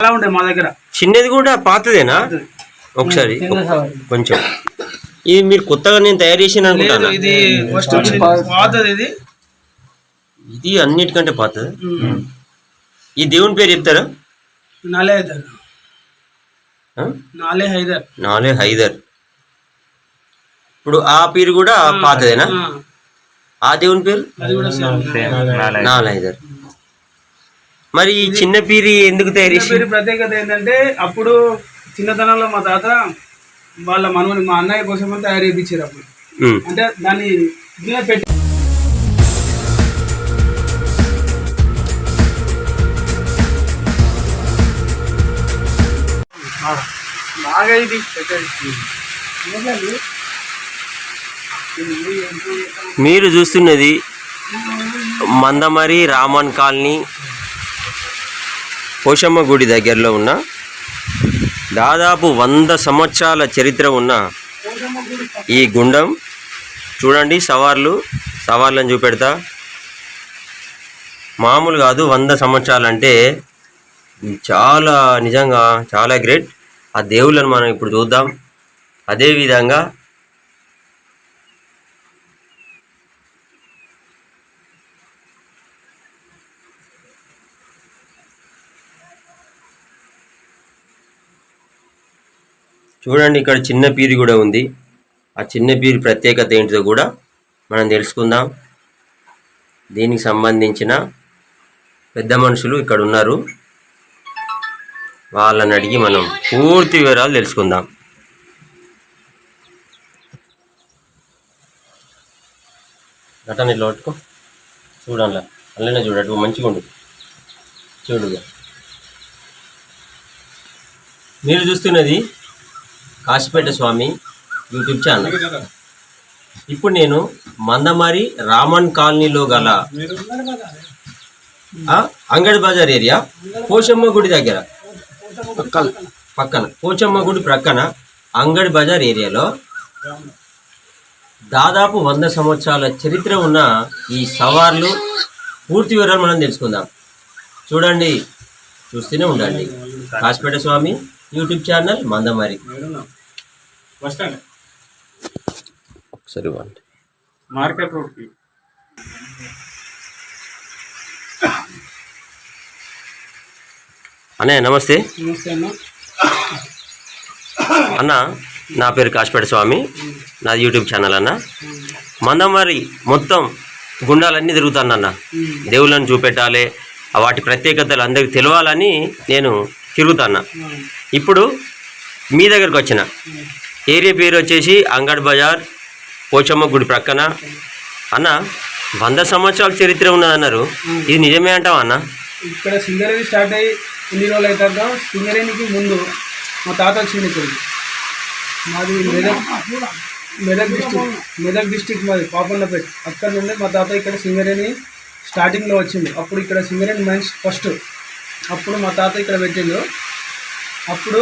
చాలా ఉండే మా దగ్గర. చిన్నది కూడా పాతదేనా? ఒకసారి కొంచెం. ఇది మీరు కొత్తగా నేను తయారు చేసిన లేదు అనుకుంటాను? ఇది ఫస్ట్ పాతది. ఇది. ఇది అన్నిటికంటే పాతది? ఈ దేవుని పేరు చెప్తారా? నాలే హైదర్. ఆ? నాలే హైదర్. నాలే హైదర్. ఇప్పుడు ఆ పేరు కూడా పాతదేనా? ఆ, ఆ దేవుని పేరు? అది కూడా సేమ్. నాలే హైదర్. మరి ఈ చిన్న పీరి ఎందుకు తయారు పేరు ప్రత్యేకత ఏంటంటే అప్పుడు చిన్నతనంలో మా తాత వాళ్ళ మనవని మా అన్నయ్య కోసం తయారు చేయించారు అప్పుడు. అంటే దాన్ని పెట్టి బాగా ఇది మీరు చూస్తున్నది మందమరి రామన్ కాలనీ పోషమ్మ గుడి దగ్గరలో ఉన్న దాదాపు వంద సంవత్సరాల చరిత్ర ఉన్న ఈ గుండం. చూడండి సవార్లు సవార్లను చూపెడతా. మామూలు కాదు వంద సంవత్సరాలు అంటే చాలా నిజంగా చాలా గ్రేట్. ఆ దేవుళ్ళను మనం ఇప్పుడు చూద్దాం. అదేవిధంగా చూడండి ఇక్కడ చిన్న పీరి కూడా ఉంది. ఆ చిన్న పీరి ప్రత్యేకత ఏంటిదో కూడా మనం తెలుసుకుందాం. దీనికి సంబంధించిన పెద్ద మనుషులు ఇక్కడ ఉన్నారు. వాళ్ళని అడిగి మనం పూర్తి వివరాలు తెలుసుకుందాం. గటని ఇట్లా పట్టుకో. చూడాల. అల్లనే చూడట్టు మంచిగా ఉండు. చూడు మీరు చూస్తున్నది కాశీపేట స్వామి యూట్యూబ్ ఛానల్. ఇప్పుడు నేను మందమారి రామన్ కాలనీలో గల అంగడి బజార్ ఏరియా పోషమ్మ గుడి దగ్గర. పక్కన పోచమ్మ గుడి ప్రక్కన అంగడి బజార్ ఏరియాలో దాదాపు వంద సంవత్సరాల చరిత్ర ఉన్న ఈ సవార్లు పూర్తి వివరాలు మనం తెలుసుకుందాం. చూడండి చూస్తూనే ఉండండి. Kasipet Swamy YouTube channel Mandamarri. Bus stand. ఒకసారి ఇవ్వండి. మార్కెట్ రోడ్కి అన్నయ్య నమస్తే. నమస్తే అన్న. అన్న నా పేరు కాశీపేట స్వామి. నాది యూట్యూబ్ ఛానల్ అన్న. మందమారి మొత్తం గుండాలన్నీ తిరుగుతాను అన్న. దేవుళ్ళని చూపెట్టాలి వాటి ప్రత్యేకతలు అందరికి తెలియాలని నేను తిరుగుతాను ఇప్పుడు మీ దగ్గరకు వచ్చిన. ఏరియా పేరు వచ్చేసి అంగడ్ బజార్ పోచమ్మ గుడి ప్రక్కన. అన్న వంద సంవత్సరాల చరిత్ర ఉన్నదన్నారు. ఇది నిజమే అంటావా అన్న? ఇక్కడ సింగరేణి స్టార్ట్ అయ్యి ఎన్ని రోజులు అవుతుందో సింగరేణికి ముందు మా తాత వచ్చింది ఇక్కడికి మాది మెదక్ మెదక్ డిస్టిక్ మెదక్ డిస్టిక్ మాది పాపన్నపేట. అక్కడ నుండి మా తాత ఇక్కడ సింగరేణి స్టార్టింగ్లో వచ్చింది అప్పుడు ఇక్కడ సింగరేణి మైన్స్ ఫస్ట్ అప్పుడు మా తాత ఇక్కడ పెట్టిండు. అప్పుడు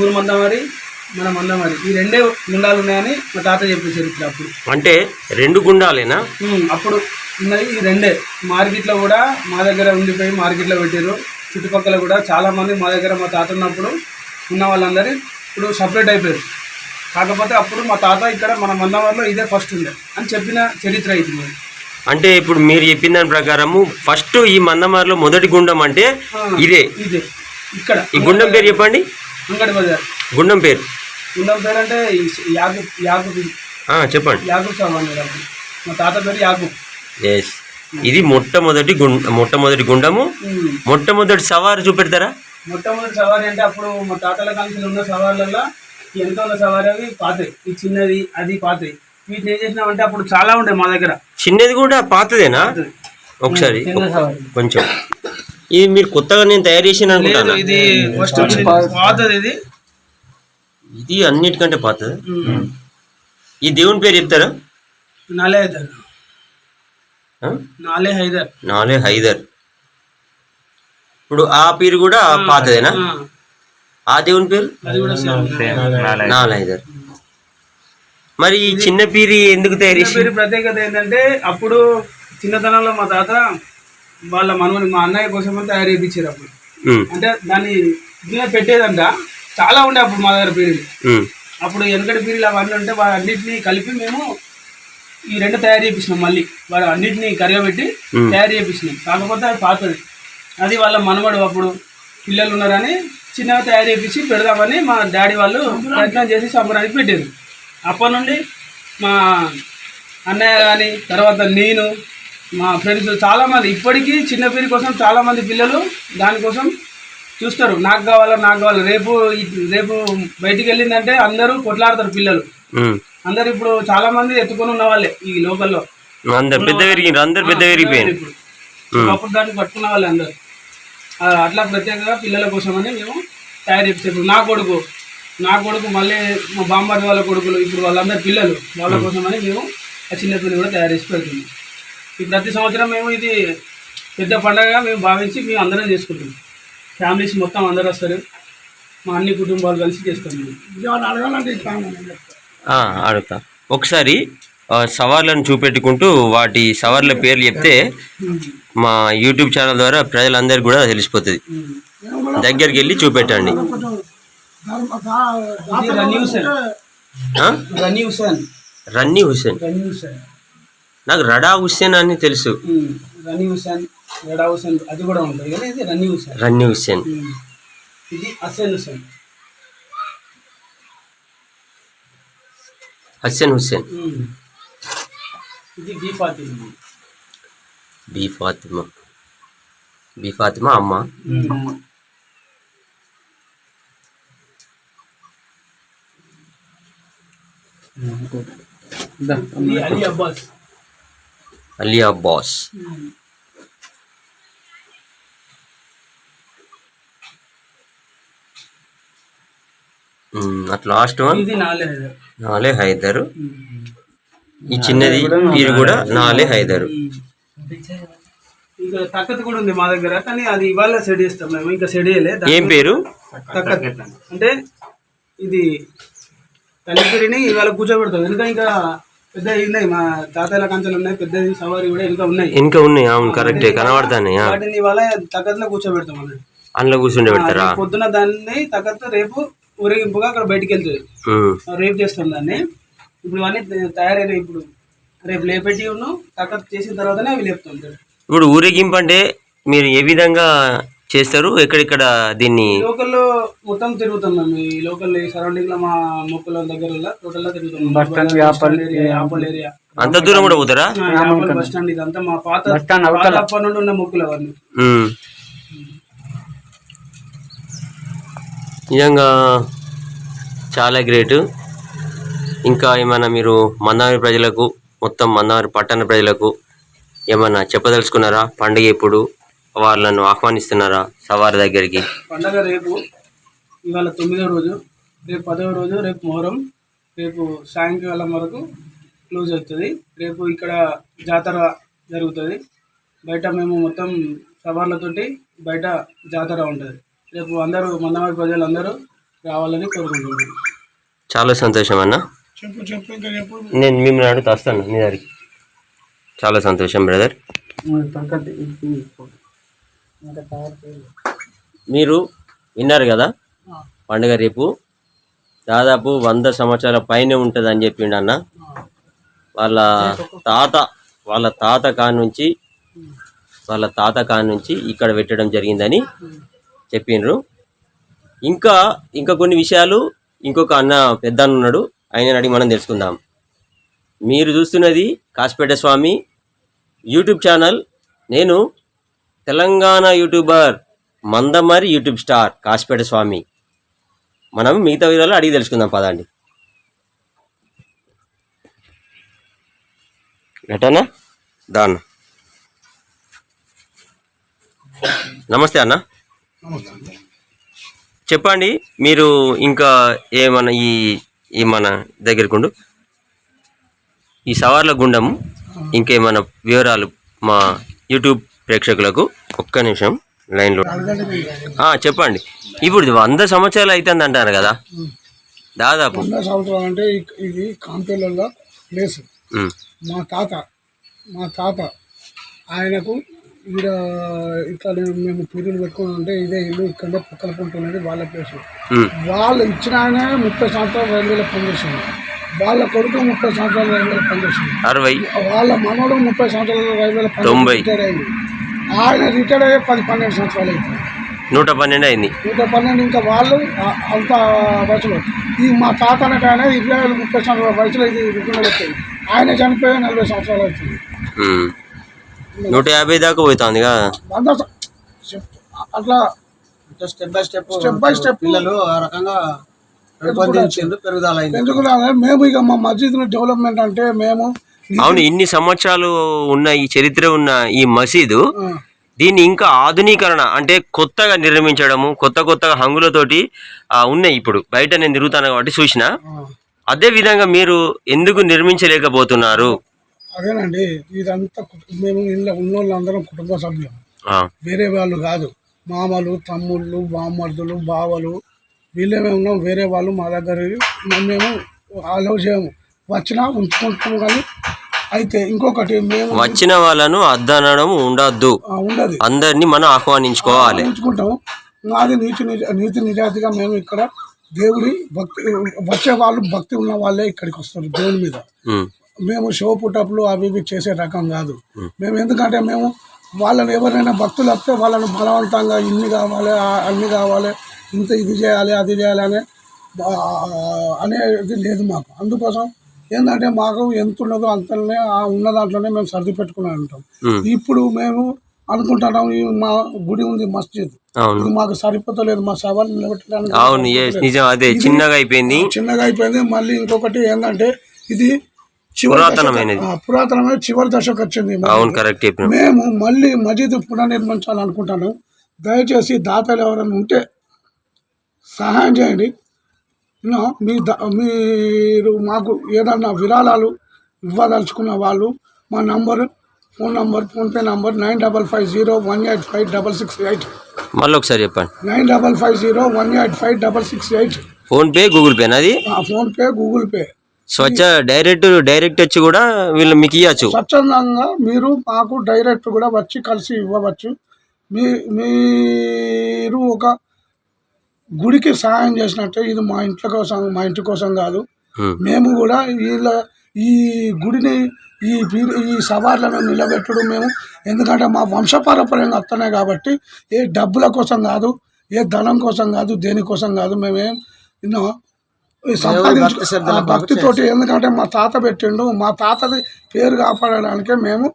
ఊరు మందమారి మన మందమారి ఈ రెండే గుండాలు ఉన్నాయని మా తాత చెప్పే చరిత్ర అప్పుడు. అంటే రెండు గుండాలేనా? ఉమ్, అప్పుడు ఉన్నాయి ఈ రెండే. మార్కెట్లో కూడా మా దగ్గర ఉండిపోయి మార్కెట్లో పెట్టారు చుట్టుపక్కల కూడా చాలా మంది మా దగ్గర మా తాత ఉన్నప్పుడు ఉన్న వాళ్ళందరూ ఇప్పుడు సపరేట్ అయిపోయారు. కాకపోతే అప్పుడు మా తాత ఇక్కడ మన మందవారిలో ఇదే ఫస్ట్ ఉండే అని చెప్పిన చరిత్ర ఇది మరి. అంటే ఇప్పుడు మీరు చెప్పిన దాని ప్రకారము ఫస్ట్ ఈ మందమారిలో మొదటి గుండం అంటే ఇదే. ఇదే. ఇక్కడ ఈ గుండం పేరు చెప్పండి. అంగడి బజార్. గుండం పేరు. గుండం పేరు అంటే ఈ యాగు యాగు ఆ, చెప్పండి. యాగు మా తాత పేరు యాగు. ఎస్ ఇది మొట్టమొదటి గుండ మొట్టమొదటి గుండము. మొట్టమొదటి సవారు చూపెడతారా? మొట్టమొదటి సవారీ అంటే అప్పుడు మా తాతల కాంక్షలు ఉన్న సవార్లలో ఎంత ఉన్న సవారీ అవి పాతాయి ఈ చిన్నది అది పాతాయి వీటిని ఏం చేసినామంటే అప్పుడు చాలా ఉండే మా దగ్గర. చిన్నది కూడా పాతదేనా? ఒకసారి చిన్న సవారీ. కొంచెం. ఇది మీరు కొత్తగా నేను తయారు చేసిన అనుకుంటాను? ఇది ఫస్ట్ పాతది ఇది. ఇది అన్నిటికంటే పాతది. ఉమ్. ఈ దేవుని పేరు చెప్తారా? నాలే హైదర్? నాలే హైదర్. నాలే హైదర్. ఇప్పుడు ఆ పేరు కూడా పాతదేనా? ఆ, దేవుని పేరు? నాలే హైదర్. మరి ఈ చిన్న పీరి ఎందుకు తయారు పేరు ప్రత్యేకత ఏంటంటే అప్పుడు చిన్నతనంలో మా తాత వాళ్ళ మనవని మా అన్నయ్య కోసం తయారు చేయించారు అప్పుడు. అంటే దాన్ని పెట్టేదంట. చాలా ఉండే అప్పుడు మా దగ్గర పీరియడ్ ఉమ్, అప్పుడు వెనకటి పీరియడ్ అవన్నీ ఉంటే అన్నింటినీ కలిపి మేము ఈ రెండు తయారు చేపించినాం మళ్ళీ. వాడు అన్నింటినీ కరగబెట్టి. తయారు చేపించినాం కాకపోతే అది పాతది. అది వాళ్ళ మనవడు అప్పుడు పిల్లలు ఉన్నారని చిన్నగా తయారు చేపించి పెడదామని మా డాడీ వాళ్ళు ప్రయత్నం చేసి సంబరానికి పెట్టారు అప్పటి నుండి మా అన్నయ్య కానీ తర్వాత నేను మా ఫ్రెండ్స్ చాలామంది. ఇప్పటికీ చిన్న పీరి కోసం చాలామంది పిల్లలు దానికోసం చూస్తారు నాకు కావాలా నాకు కావాలి. రేపు రేపు బయటికి వెళ్ళిందంటే అందరూ కొట్లాడతారు పిల్లలు. అందరు ఇప్పుడు చాలా మంది ఎత్తుకొని ఉన్న వాళ్ళే ఈ లోకల్లో. అందరు పెద్ద అందరు పెద్ద ఒకప్పుడు దాన్ని పట్టుకున్న వాళ్ళే అందరు. అట్లా ప్రత్యేకంగా పిల్లల కోసమని మేము తయారు చేస్తాం ఇప్పుడు నా కొడుకు నా కొడుకు మళ్ళీ మా బామ్మడి వాళ్ళ కొడుకులు ఇప్పుడు వాళ్ళందరు పిల్లలు వాళ్ళ కోసమని మేము ఆ చిన్న పిల్లలు కూడా తయారు చేసి పెడుతున్నాం. ఈ ప్రతి సంవత్సరం మేము ఇది పెద్ద పండగగా మేము భావించి మేము అందరం చేసుకుంటాం ఫ్యామిలీస్ మొత్తం అందరు వస్తారు. మా అన్ని కుటుంబాలు కలిసి చేస్తాం మేము. అడుగుతా. ఒకసారి సవాళ్ళను చూపెట్టుకుంటూ వాటి సవాళ్ళ పేర్లు చెప్తే మా యూట్యూబ్ ఛానల్ ద్వారా ప్రజలందరికీ కూడా తెలిసిపోతుంది. దగ్గరికి వెళ్ళి చూపెట్టండి. హుసేన్ రన్నీ హుస్సేన్. రనీ హుసేన్ నాకు రడా హుస్సేన్ అని తెలుసు. రనీ హుసేన్ రెడా హుసేన్ అది కూడా ఉంటుంది కానీ ఇది రనీ హుసేన్ రన్నీ హుస్సేన్ ఉమ్. ఇది హసేన్ హుసేన్ హస్సేన్ హుస్సేన్. ఉమ్. ఇది బీ ఫాతిమా. బి ఫాతిమా. బి ఫాతిమా అమ్మ? Ali Abbas. Ali Abbas. At last one? ఇది నాలే హైదర్. నాలే హైదరు. ఉమ్. ఈ చిన్నది ఇది కూడా నాలే హైదరు. ఇంకా తక్కత కూడా ఉంది మా దగ్గర కానీ అది ఇవాళ సెట్ చేస్తాం మేము. ఇంకా సెట్ చేయలే. దాని ఏం పేరు? తక్కత్. అంటే ఇది తల్లిపిరిని ఇవాళ కూర్చోబెడతాం. వెనుక ఇంకా పెద్ద ఉన్నాయి. మా తాతయ్యల కంచెలు ఉన్నాయి పెద్ద సవారి కూడా ఇంకా ఉన్నాయి. ఇంకా ఉన్నాయి. అవును కరెక్టే కనబడతానే వాటిని ఇవాళ తక్కత్లో కూర్చోబెడతాం అన్నట్టు. అందులో కూర్చుండే పెడతారా? పొద్దున దాన్ని తక్కత్ రేపు ఊరేగింపుగా అక్కడ బయటికి వెళ్తుంది. రేపు చేస్తాం దాన్ని. ఇప్పుడు ఇవన్నీ తయారైనాయి ఇప్పుడు రేపు లేపెట్టి ఉన్నాం తక్కత్ చేసిన తర్వాతనే అవి లేపుతాం ఇప్పుడు ఊరేగింపు అంటే మీరు ఏ విధంగా చేస్తారు? ఎక్కడెక్కడ దీన్ని లోకల్లో మొత్తం తిరుగుతాం మేము. ఈ లోకల్ సరౌండింగ్లో మా మొక్కల దగ్గర టోటల్ తిరుగుతాం బస్ స్టాండ్ యాపల్ ఏరియా యాపల్ ఏరియా. అంత దూరం కూడా పోతారా? బస్ స్టాండ్ ఇదంతా మా పాత పాత అప్పటి నుండి ఉన్న మొక్కులు అవన్నీ. నిజంగా చాలా గ్రేట్. ఇంకా ఏమైనా మీరు మందారి ప్రజలకు మొత్తం మందారి పట్టణ ప్రజలకు ఏమైనా చెప్పదలుచుకున్నారా? పండుగ ఎప్పుడు? వాళ్ళను ఆహ్వానిస్తున్నారా? సవారి దగ్గరికి. పండగ రేపు ఇవాళ తొమ్మిదో రోజు. రేపు పదవ రోజు రేపు మొహరం రేపు సాయంకాలం వరకు క్లోజ్ అవుతుంది. రేపు ఇక్కడ జాతర జరుగుతుంది. బయట మేము మొత్తం సవార్లతోటి బయట జాతర ఉంటుంది. రేపు అందరూ మందమారి ప్రజలు అందరూ రావాలని కోరుకుంటున్నాను. చాలా సంతోషం అన్న. చెప్పు చెప్పు ఇంకా చెప్పు. నేను మిమ్మల్ని అడుగుతా వస్తాను మీ దగ్గరికి. చాలా సంతోషం బ్రదర్ మీరు విన్నారు కదా? పండుగ రేపు. దాదాపు వంద సంవత్సరాల పైనే ఉంటుంది అని చెప్పిండు అన్న. వాళ్ళ తాత వాళ్ళ తాత కాడ నుంచి వాళ్ళ తాత కాడ నుంచి ఇక్కడ పెట్టడం జరిగిందని చెప్పిండ్రు ఇంకా ఇంకా కొన్ని విషయాలు ఇంకొక అన్న పెద్ద అన్న ఉన్నాడు ఆయన అడిగి మనం తెలుసుకుందాం. మీరు చూస్తున్నది కాసిపేట స్వామి యూట్యూబ్ ఛానల్. నేను Telangana YouTuber Mandamarri YouTube star Kasipet Swamy. మనం మిగతా విధాలు అడిగి తెలుసుకుందాం పదండి. ఎటనా దాన్న. నమస్తే అన్న. చెప్పండి మీరు ఇంకా ఏమన్నా ఈ ఈ మన దగ్గరకుండు ఈ సవార్ల గుండం ఇంకేమైనా వివరాలు మా యూట్యూబ్ ప్రేక్షకులకు ఒక్క నిమిషం లైన్లో చెప్పండి. ఇప్పుడు వంద సంవత్సరాలు అవుతుంది అంటారు కదా? దాదాపు. వంద సంవత్సరాలు అంటే ఇది కాంపేళ్ళలో ప్లేస్ మా తాత మా తాత ఆయనకు ఈడ ఇట్లా మేము పీరియడ్ పెట్టుకుని ఉంటే ఇదే ఇల్లు ఇక్కడే పక్కన ఉంటున్నది వాళ్ళ ప్లేస్ వాళ్ళు ఇచ్చిన ఆయన ముప్పై సంవత్సరాలు రైల్వేలో పనిచేసింది వాళ్ళ కొడుకు ముప్పై సంవత్సరాలు రైల్వేలో పనిచేసింది అరవై. వాళ్ళ మనవడు ముప్పై సంవత్సరాలు రైల్వేలో తొంభై. రిటైర్ అయింది. ఆయన రిటైర్ అయ్యే పది పన్నెండు సంవత్సరాలు అవుతుంది నూట పన్నెండు అయింది. నూట పన్నెండు ఇంకా వాళ్ళు అంత వయసులో. ఈ మా తాతనకి ఆయన ఇరవై ఐదు ముప్పై సంవత్సరాల వయసులో ఇది రిటైర్ అవుతుంది ఆయన చనిపోయి నలభై సంవత్సరాలు అవుతుంది. నూట యాభై దాకా స- చెప్- అట్లా step by step step by step పిల్లలు ఆ రకంగా రూపొందించిండ్రు పెరుగుదల అయింది ఎందుకు మేము ఇక మా మస్జిద్ డెవలప్మెంట్ అంటే మేము అవును ఇన్ని సంవత్సరాలు ఉన్న ఈ చరిత్ర ఉన్న ఈ మసీదు దీన్ని ఇంకా ఆధునీకరణ అంటే కొత్తగా నిర్మించడము కొత్త కొత్తగా హంగులతోటి ఆ, ఉన్నాయి ఇప్పుడు. బయట నేను తిరుగుతాను కాబట్టి చూసిన. అదే విధంగా మీరు ఎందుకు నిర్మించలేకపోతున్నారు? అదేనండి ఇదంతా కుటు- మేము ఇంట్లో ఉన్న వాళ్ళందరం కుటుంబ సభ్యులు. ఆ, వేరే వాళ్ళు కాదు. మామలు తమ్ముళ్ళు బామ్మర్దులు బావలు వీళ్ళమే ఉన్నాం వేరే వాళ్ళు మా దగ్గర మేము అలౌ చేయము వచ్చినా ఉంచుకుంటాము కానీ అయితే ఇంకొకటి మేము వచ్చిన వాళ్ళను అద్దనడం ఉండద్దు. ఆ, ఉండదు. అందరినీ మనం ఆహ్వానించుకోవాలి. ఉంచుకుంటాము మాది నీతి నిజ నీతి నిజాయితీగా మేము ఇక్కడ దేవుడి భక్తి వచ్చే వాళ్ళు భక్తి ఉన్న వాళ్ళే ఇక్కడికి వస్తారు దేవుని మీద. ఉమ్, మేము షో పుటప్లు అవి ఇవి చేసే రకం కాదు. మేము. ఎందుకంటే మేము వాళ్ళని ఎవరైనా భక్తులు వస్తే వాళ్ళని బలవంతంగా ఇన్ని కావాలి అన్ని కావాలి ఇంత ఇది చేయాలి అది చేయాలి అనే అనేది లేదు మాకు. అందుకోసం ఏంటంటే మాకు ఎంత ఉన్నదో అంతనే ఆ ఉన్న దాంట్లోనే మేము సర్ది పెట్టుకుని ఉంటాం. ఇప్పుడు మేము అనుకుంటున్నాం ఈ మా గుడి ఉంది మస్జిద్. ఇది మాకు సరిపోతలేదు మా సవాల్ నిలబెట్టడానికి అవును yes, నిజం అదే చిన్నగా అయిపోయింది. చిన్నగా అయిపోయింది. మళ్ళీ ఇంకొకటి ఏంటంటే ఇది పురాతనమైనది. పురాతనమైన చివరి దశకు వచ్చింది అవును కరెక్ట్ చెప్పిన మేము మళ్ళీ మజీద్ పునర్నిర్మించాలనుకుంటున్నాం దయచేసి దాతలు ఎవరైనా ఉంటే సహాయం చేయండి. మీ ద- మీరు మాకు ఏదన్నా విరాళాలు ఇవ్వదలుచుకున్న వాళ్ళు మా number phone number PhonePe number nine double five zero one eight five double six eight. మళ్ళీ ఒకసారి చెప్పండి. Nine double five zero one eight five double six eight. PhonePe Google pay అది ఫోన్పే గూగుల్ పే. స్వచ్ఛ direct direct వచ్చి కూడా వీళ్ళు మీకు ఇవ్వచ్చు స్వచ్ఛందంగా మీరు మాకు డైరెక్ట్ కూడా వచ్చి కలిసి ఇవ్వవచ్చు. మీ మీరు ఒక గుడికి సహాయం చేసినట్టే ఇది మా ఇంట్లో కోసం మా ఇంటి కోసం కాదు. మేము కూడా వీళ్ళ ఈ గుడిని ఈ ఈ సవార్లను నిలబెట్టడం మేము. ఎందుకంటే మా వంశపారపర్యంగా వస్తున్నాయి కాబట్టి ఏ డబ్బుల కోసం కాదు ఏ ధనం కోసం కాదు దేనికోసం కాదు మేమేం సంపాదించు- భక్తి భక్తితోటి ఎందుకంటే మా తాత పెట్టిండు మా తాతది పేరు కాపాడడానికే మేము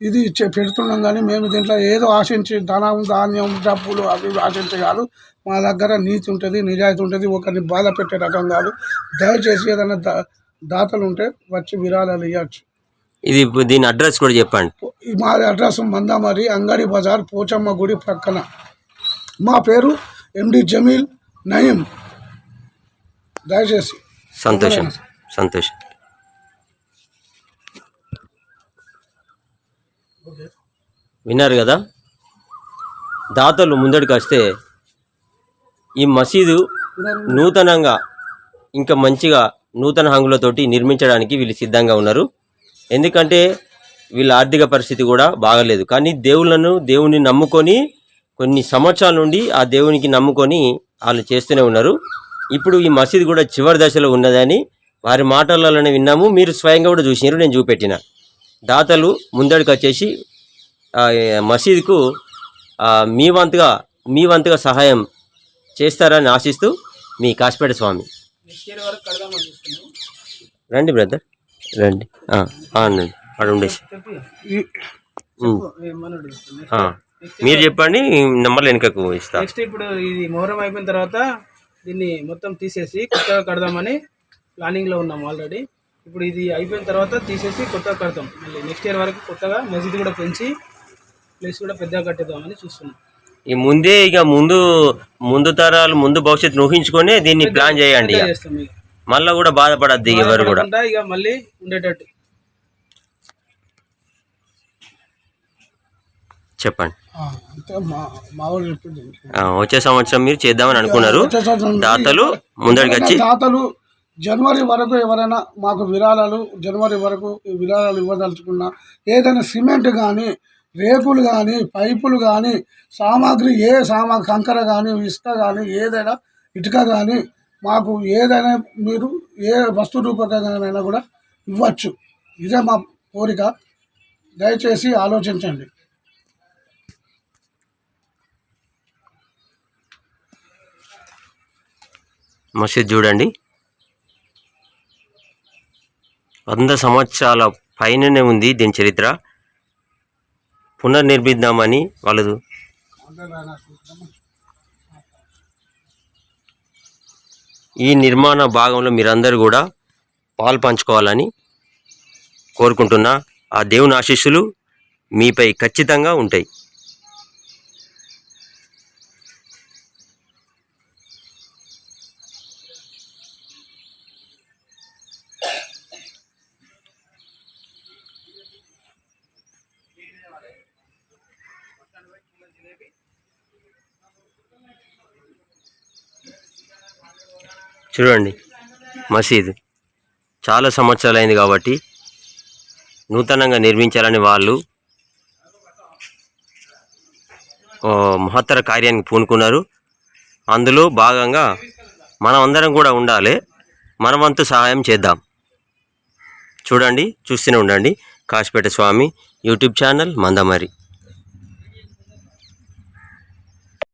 ఇది పెడుతున్నాం కానీ మేము దీంట్లో ఏదో ఆశించి ధనం ధాన్యం డబ్బులు అవి ఆశించి కాదు. మా దగ్గర నీతి ఉంటుంది నిజాయితీ ఉంటుంది ఒకరిని బాధ పెట్టే రకం కాదు. దయచేసి ఏదైనా దా దాతలు ఉంటే వచ్చి విరాళాలు ఇవ్వచ్చు ఇది దీని అడ్రస్ కూడా చెప్పండి. మాది అడ్రస్ మందామరి అంగడి బజార్ పోచమ్మ గుడి ప్రక్కన మా పేరు ఎండి జమీల్ నయీం. దయచేసి. సంతోషం. సంతోషం. విన్నారు కదా? దాతలు ముందడికి వస్తే ఈ మసీదు నూతనంగా ఇంకా మంచిగా నూతన హంగులతోటి నిర్మించడానికి వీళ్ళు సిద్ధంగా ఉన్నారు. ఎందుకంటే వీళ్ళ ఆర్థిక పరిస్థితి కూడా బాగలేదు. కానీ దేవుళ్ళను దేవుని నమ్ముకొని కొన్ని సంవత్సరాల నుండి ఆ దేవునికి నమ్ముకొని వాళ్ళు చేస్తూనే ఉన్నారు. ఇప్పుడు ఈ మసీదు కూడా చివరి దశలో ఉన్నదని వారి మాటలలోనే విన్నాము. మీరు స్వయంగా కూడా చూసినారు నేను చూపెట్టిన. దాతలు ముందడికి వచ్చేసి మసీదుకు మీ వంతుగా మీ వంతుగా సహాయం చేస్తారని ఆశిస్తూ మీ కాసిపేట స్వామి. రండి బ్రదర్. రండి. రండి. అక్కడ ఉండేసి. మీరు చెప్పండి నెంబర్ వెనుకకు ఇస్తా. నెక్స్ట్ ఇప్పుడు ఇది మొహరం అయిపోయిన తర్వాత దీన్ని మొత్తం తీసేసి కొత్తగా కడదామని ప్లానింగ్లో ఉన్నాం ఆల్రెడీ ఇప్పుడు ఇది అయిపోయిన తర్వాత తీసేసి కొత్తగా కడతాం. మళ్ళీ నెక్స్ట్ ఇయర్ వరకు కొత్తగా మసీద్ కూడా పెంచి ప్లేస్ కూడా పెద్దగా కట్టేద్దామని చూస్తున్నాం. ఈ ముందే ఇక ముందు ముందు తరాలు ముందు భవిష్యత్తు ఊహించుకొని దీన్ని ప్లాన్ చేయండి మళ్ళీ కూడా బాధపడద్దు ఎవరు కూడా. ఇక మళ్ళీ ఉండేటట్టు. చెప్పండి. వచ్చే సంవత్సరం మీరు చేద్దామని అనుకున్నారు. దాతలు ముందడికి వచ్చి దాతలు జనవరి వరకు ఎవరైనా మాకు విరాళాలు జనవరి వరకు విరాళాలు ఇవ్వదలుచుకున్నా ఏదైనా సిమెంట్ కానీ రేకులు కానీ పైపులు కానీ సామాగ్రి ఏ సామా కంకర కానీ ఇసుక కానీ ఏదైనా ఇటుక కానీ మాకు ఏదైనా మీరు ఏ వస్తు రూపకంగానైనా కూడా ఇవ్వచ్చు. ఇదే మా కోరిక. దయచేసి ఆలోచించండి. మసీద్ చూడండి. వంద సంవత్సరాల పైననే ఉంది దీని చరిత్ర. పునర్నిర్మిద్దామని వాళ్ళు ఈ నిర్మాణ భాగంలో మీరందరూ కూడా పాలు పంచుకోవాలని కోరుకుంటున్నా. ఆ దేవుని ఆశీస్సులు మీపై ఖచ్చితంగా ఉంటాయి. చూడండి మసీద్. చాలా సంవత్సరాలు అయింది కాబట్టి నూతనంగా నిర్మించాలని వాళ్ళు మహత్తర కార్యానికి పూనుకున్నారు. అందులో భాగంగా మనం అందరం కూడా ఉండాలి. మనవంతు సహాయం చేద్దాం. చూడండి చూస్తూనే ఉండండి. Kasipet Swamy YouTube channel Mandamarri.